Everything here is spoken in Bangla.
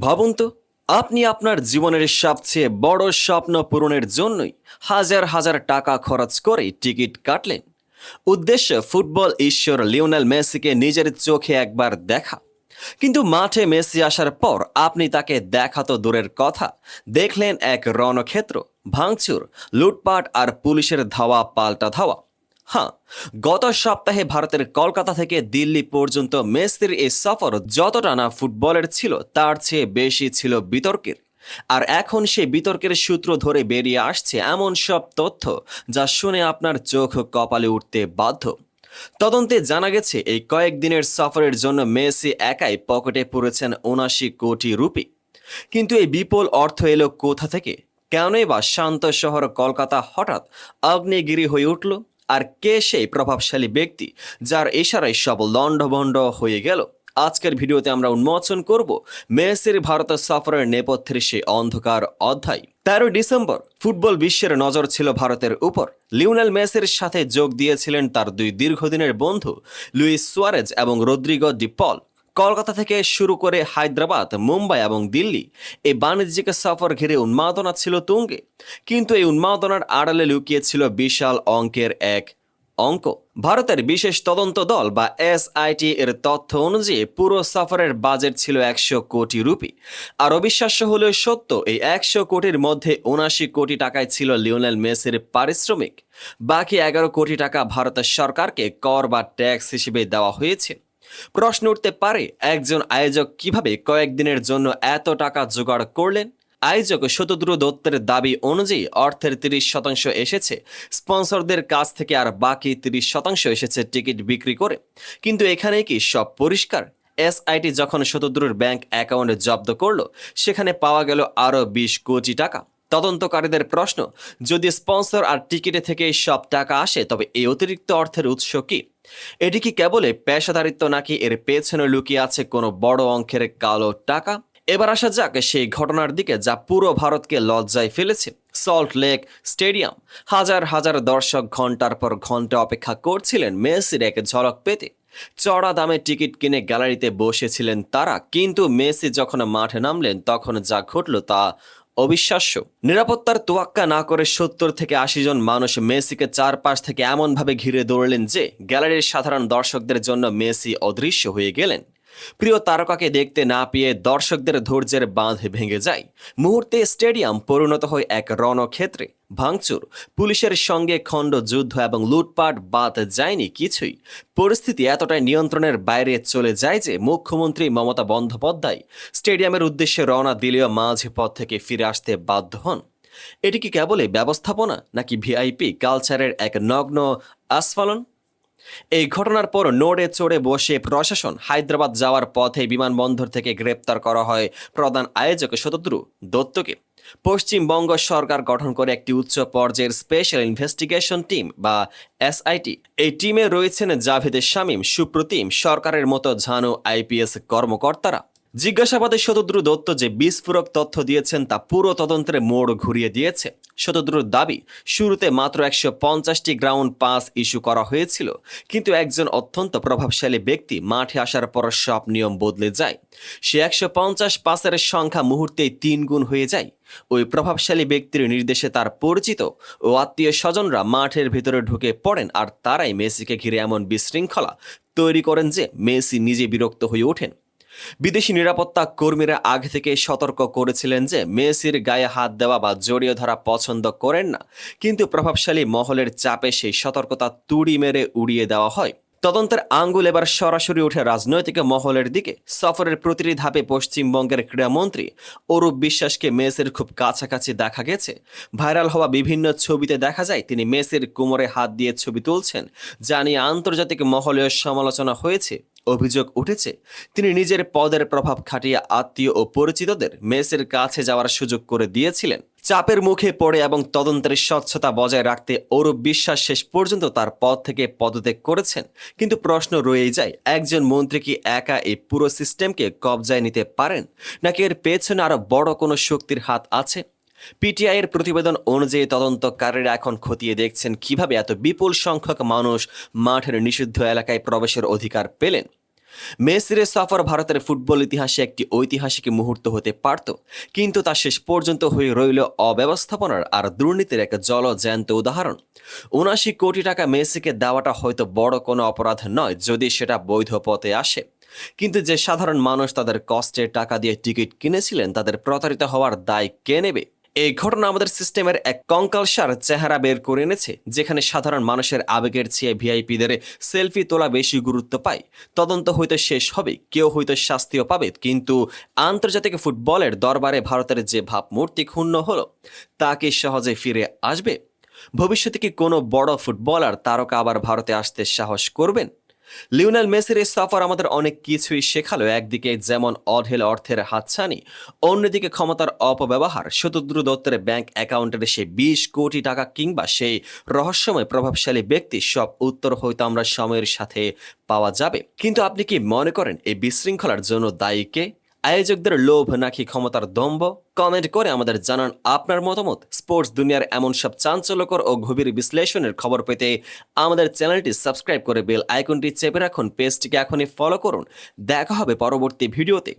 ভাবুন তো, আপনি আপনার জীবনের সবচেয়ে বড় স্বপ্ন পূরণের জন্যই হাজার হাজার টাকা খরচ করে টিকিট কাটলেন। উদ্দেশ্য, ফুটবল ঈশ্বর লিওনেল মেসিকে নিজের চোখে একবার দেখা। কিন্তু মাঠে মেসি আসার পর আপনি তাকে দেখা তো দূরের কথা, দেখলেন এক রণক্ষেত্র, ভাঙচুর, লুটপাট আর পুলিশের ধাওয়া, পাল্টা ধাওয়া। হ্যাঁ গত সপ্তাহে ভারতের কলকাতা থেকে দিল্লি পর্যন্ত মেসির এই সফর যতটা না ফুটবলের ছিল, তার চেয়ে বেশি ছিল বিতর্কের। আর এখন সে বিতর্কের সূত্র ধরে বেরিয়ে আসছে এমন সব তথ্য যা শুনে আপনার চোখ কপালে উঠতে বাধ্য। তদন্তে জানা গেছে, এই কয়েকদিনের সফরের জন্য মেসি একাই পকেটে পড়েছেন উনাশি কোটি রুপি। কিন্তু এই বিপুল অর্থ এলো কোথা থেকে? কেনই বা শান্ত শহর কলকাতা হঠাৎ আগ্নেয়গিরি হয়ে উঠল? আর কে সেই প্রভাবশালী ব্যক্তি যার ইশারায় সব লণ্ডভণ্ড হয়ে গেল? আজকের ভিডিওতে আমরা উন্মোচন করব মেসির ভারত সফরের নেপথ্যের সেই অন্ধকার অধ্যায়। তেরোই ডিসেম্বর ফুটবল বিশ্বের নজর ছিল ভারতের উপর। লিওনেল মেসির সাথে যোগ দিয়েছিলেন তার দুই দীর্ঘদিনের বন্ধু লুইস সুয়ারেজ এবং রদ্রিগো ডিপল। কলকাতা থেকে শুরু করে হায়দ্রাবাদ, মুম্বাই এবং দিল্লি এই বাণিজ্যিক সফর ঘিরে উন্মাদনা ছিল তুঙ্গে। কিন্তু এই উন্মাদনার আড়ালে লুকিয়েছিল বিশাল অঙ্কের এক অঙ্ক। ভারতের বিশেষ তদন্ত দল বা এসআইটি এর তথ্য অনুযায়ী পুরো সফরের বাজেট ছিল একশো কোটি রুপি। আর অবিশ্বাস্য হলেও সত্য, এই একশো কোটির মধ্যে উনাশি কোটি টাকায় ছিল লিওনেল মেসির পারিশ্রমিক। বাকি এগারো কোটি টাকা ভারতের সরকারকে কর বা ট্যাক্স হিসেবে দেওয়া হয়েছে। প্রশ্ন উঠতে পারে, একজন আয়োজক কীভাবে কয়েকদিনের জন্য এত টাকা জোগাড় করলেন? আয়োজক শতদ্রু দত্তের দাবি অনুযায়ী অর্থের তিরিশ শতাংশ এসেছে, স্পন্সরদের কাছ থেকে আর বাকি তিরিশ শতাংশ এসেছে টিকিট বিক্রি করে। কিন্তু এখানে কি সব পরিষ্কার? এসআইটি যখন শতদ্রুর ব্যাংক অ্যাকাউন্ট জব্দ করল, সেখানে পাওয়া গেল আরও বিশ কোটি টাকা। তদন্তকারীদের প্রশ্ন, যদি স্পন্সর আর টিকিটে থেকে সব টাকা আসে, তবে এই অতিরিক্ত অর্থের উৎস কি? এটি কি কেবলে পেশাদারিত্ব নাকি এর পেছনে লুকিয়ে আছে কোনো বড় অঙ্কের কালো টাকা? এবার আসা যাক সেই ঘটনার দিকে যা পুরো ভারতকে লজ্জায় ফেলেছে। Salt Lake stadium. হাজার হাজার দর্শক ঘণ্টার পর ঘণ্টা অপেক্ষা করছিলেন মেসির এক ঝলক পেতে। চড়া দামে টিকিট কিনে গ্যালারিতে বসেছিলেন তারা, কিন্তু মেসি যখন মাঠে নামলেন, তখন যা ঘটল তা অবিশ্বাস্য। নিরাপত্তার তোয়াক্কা না করে সত্তর থেকে আশি জন মানুষ মেসিকে চারপাশ থেকে এমনভাবে ঘিরে দৌড়লেন যে গ্যালারির সাধারণ দর্শকদের জন্য মেসি অদৃশ্য হয়ে গেলেন। প্রিয় তারকাকে দেখতে না পেয়ে দর্শকদের ধৈর্যের বাঁধ ভেঙে যায়। মুহূর্তে স্টেডিয়াম পরিণত হয় এক রণক্ষেত্রে। ভাঙচুর, পুলিশের সঙ্গে খণ্ড যুদ্ধ এবং লুটপাট বাদ যায়নি কিছুই। পরিস্থিতি এতটাই নিয়ন্ত্রণের বাইরে চলে যায় যে মুখ্যমন্ত্রী মমতা বন্দ্যোপাধ্যায় স্টেডিয়ামের উদ্দেশ্যে রওনা দিলেও মাঝে পথ থেকে ফিরে আসতে বাধ্য হন। এটি কি কেবলই ব্যবস্থাপনা নাকি ভিআইপি কালচারের এক নগ্ন আস্ফালন? এই ঘটনার পর নোড়ে চড়ে বসে প্রশাসন হায়দ্রাবাদ যাওয়ার পথে বিমানবন্দর থেকে গ্রেপ্তার করা হয় প্রধান আয়োজক শতদ্রু দত্তকে। পশ্চিমবঙ্গ সরকার গঠন করে একটি উচ্চ পর্যায়ের স্পেশাল ইনভেস্টিগেশন টিম বা এসআইটি। এই টিমে রয়েছেন জাভেদ শামীম, সুপ্রতিম সরকারের মতো ঝানু আইপিএস কর্মকর্তারা। জিজ্ঞাসাবাদে শতদ্রু দত্ত যে বিস্ফোরক তথ্য দিয়েছেন তা পুরো তদন্তের মোড় ঘুরিয়ে দিয়েছে। শতদ্রুর দাবি, শুরুতে মাত্র একশো পঞ্চাশটি গ্রাউন্ড পাস ইস্যু করা হয়েছিল, কিন্তু একজন অত্যন্ত প্রভাবশালী ব্যক্তি মাঠে আসার পর সব নিয়ম বদলে যায়। সে একশো পঞ্চাশ পাসের সংখ্যা মুহূর্তেই তিন গুণ হয়ে যায়। ওই প্রভাবশালী ব্যক্তির নির্দেশে তার পরিচিত ও আত্মীয় স্বজনরা মাঠের ভিতরে ঢুকে পড়েন আর তারাই মেসিকে ঘিরে এমন বিশৃঙ্খলা তৈরি করেন যে, মেসি নিজে বিরক্ত হয়ে ওঠেন। বিদেশি নিরাপত্তা কর্মীরা আগে থেকে সতর্ক করেছিলেন যে মেসির গায়ে হাত দেওয়া বা জড়িয়ে ধরা পছন্দ করেন না। কিন্তু প্রভাবশালী মহলের চাপে সেই সতর্কতা তুড়ি মেরে উড়িয়ে দেওয়া হয়। তদন্তের আঙ্গুল এবার সরাসরি উঠে রাজনৈতিক মহলের দিকে। সফরের প্রতিটি ধাপে পশ্চিমবঙ্গের ক্রীড়ামন্ত্রী অরূপ বিশ্বাসকে মেসির খুব কাছাকাছি দেখা গেছে। ভাইরাল হওয়া বিভিন্ন ছবিতে দেখা যায়, তিনি মেসির কোমরে হাত দিয়ে ছবি তুলছেন, যা নিয়ে আন্তর্জাতিক মহলেও সমালোচনা হয়েছে। অভিযোগ উঠেছে, তিনি নিজের পদের প্রভাব খাটিয়ে আত্মীয় ও পরিচিতদের মেসের কাছে যাওয়ার সুযোগ করে দিয়েছিলেন। চাপের মুখে পড়ে এবং তদন্তের স্বচ্ছতা বজায় রাখতে অরূপ বিশ্বাস শেষ পর্যন্ত তার পদ থেকে পদত্যাগ করেছেন। কিন্তু প্রশ্ন রয়েই যায়, একজন মন্ত্রী কি একা এই পুরো সিস্টেমকে কবজায় নিতে পারেন? নাকি এর পেছনে আরও বড় কোনো শক্তির হাত আছে? পিটিআই এর প্রতিবেদন অনুযায়ী তদন্তকারীরা এখন খতিয়ে দেখছেন কীভাবে এত বিপুল সংখ্যক মানুষ মাঠের নিষিদ্ধ এলাকায় প্রবেশের অধিকার পেলেন। মেসির সফর ভারতের ফুটবল ইতিহাসে একটি ঐতিহাসিক মুহূর্ত হতে পারত, কিন্তু তা শেষ পর্যন্ত হয়ে রইল অব্যবস্থাপনার আর দুর্নীতির এক জলজ্যান্ত উদাহরণ। উনাশি কোটি টাকা মেসিকে দেওয়াটা হয়তো বড় কোনো অপরাধ নয়, যদি সেটা বৈধ পথে আসে। কিন্তু যে সাধারণ মানুষ তাদের কষ্টের টাকা দিয়ে টিকিট কিনেছিলেন, তাদের প্রতারিত হওয়ার দায় কে নেবে? এই ঘটনা আমাদের সিস্টেমের এক কঙ্কালসার চেহারা বের করে এনেছে, যেখানে সাধারণ মানুষের আবেগের চেয়ে ভিআইপিদের সেলফি তোলা বেশি গুরুত্ব পায়। তদন্ত হয়তো শেষ হবে, কেউ হয়তো শাস্তিও পাবে, কিন্তু আন্তর্জাতিক ফুটবলের দরবারে ভারতের যে ভাবমূর্তি ক্ষুণ্ণ হলো, তা কি সহজে ফিরে আসবে? ভবিষ্যতে কি কোনো বড় ফুটবলার তারকা আবার ভারতে আসতে সাহস করবেন? লিওনেল মেসির এই সফর আমাদের অনেক কিছুই শেখালো। একদিকে যেমন অঢেল অর্থের হাতছানি, অন্যদিকে ক্ষমতার অপব্যবহার। শতদ্রু দত্তের ব্যাংক অ্যাকাউন্টের সেই বিশ কোটি টাকা কিংবা সেই রহস্যময় প্রভাবশালী ব্যক্তি, সব উত্তর হয়তো আমরা সময়ের সাথে পাওয়া যাবে। কিন্তু আপনি কি মনে করেন এই বিশৃঙ্খলার জন্য দায়ী কে? আয়োজকদের লোভ নাকি ক্ষমতার দম্ভ? কমেন্ট করে আমাদের জানান আপনার মতামত। স্পোর্টস দুনিয়ার এমন সব চাঞ্চল্যকর ও গভীর বিশ্লেষণের খবর পেতে আমাদের চ্যানেলটি সাবস্ক্রাইব করে বেল আইকনটি চেপে রাখুন। পেজটিকে এখনই ফলো করুন। দেখা হবে পরবর্তী ভিডিওতে